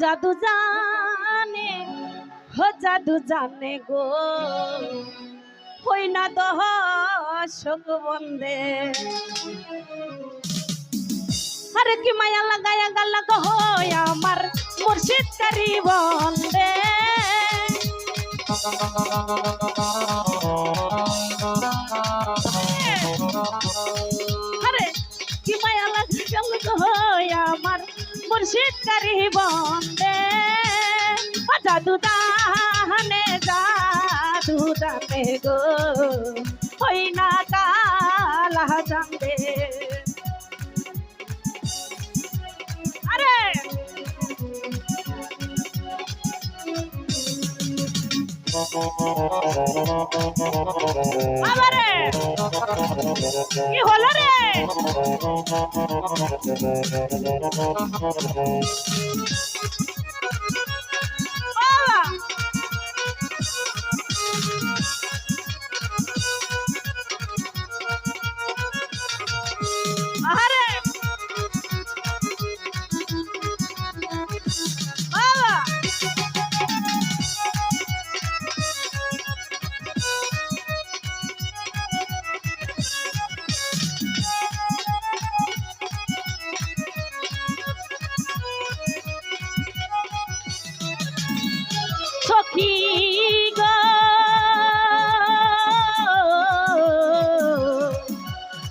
জাদু জানে হো জাদু জানে গো। হই না দহ শোক বন্দে। আরে কি মায়া লাগায়া গালা গো হয় আমার মুর্শিদ করি বন্দে। মুর্শিদ করি বন্দে জাদু দানে জাদু দানে গো। হই না আবারে কি হলো রে? বাবা সখী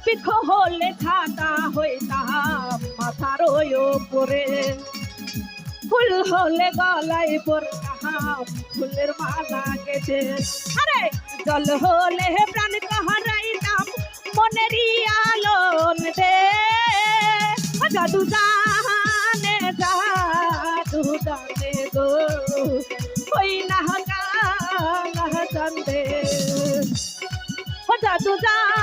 পিঠ হলে ছাতা হইতাম মাথার ওপরে। ফুল হলে গলায় পড়তাম ফুলের মালা গেছে আরে, জল হলে প্রাণ কাহারাইতাম, মনেরই আলোন দে জাদু জানে ও জাদু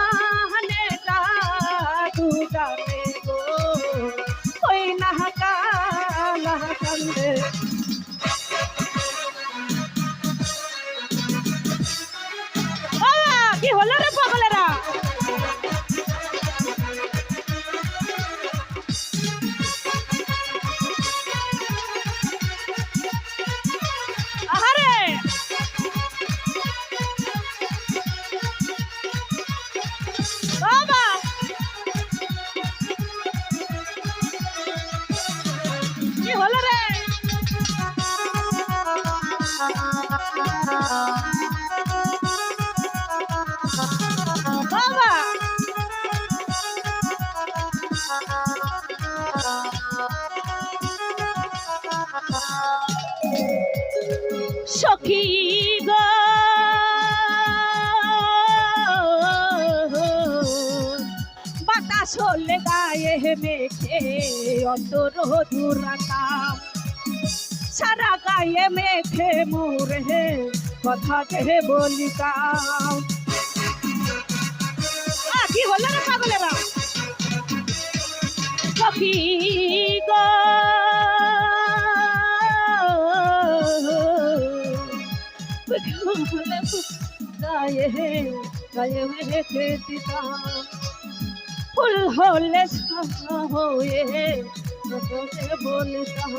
সখী গো। বাতাস হলে গায়ে মেখে অন্তর দুরাতাম সারা গায়ে মেখে মোরে কথা কে বলিতাম। কি হলো রে পাগলেরা? সখী গো। গায়ে গায়ে মেখে দিতাম ফুল হলে হয়ে বলতাম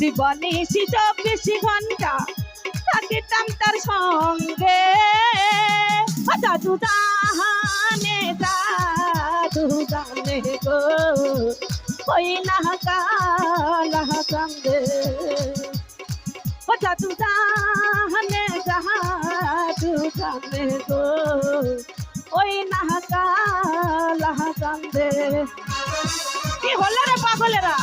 দিবানিসি চব্বিশি ঘণ্টা থাকিতাম তার সঙ্গে ও জাদু জাহানে জাদু গো ওই না কালা কান্দে ও জাদু कहा জাদু জানে গো। ওই না লাহা কান্দে কি হলো রে পাগলেরা?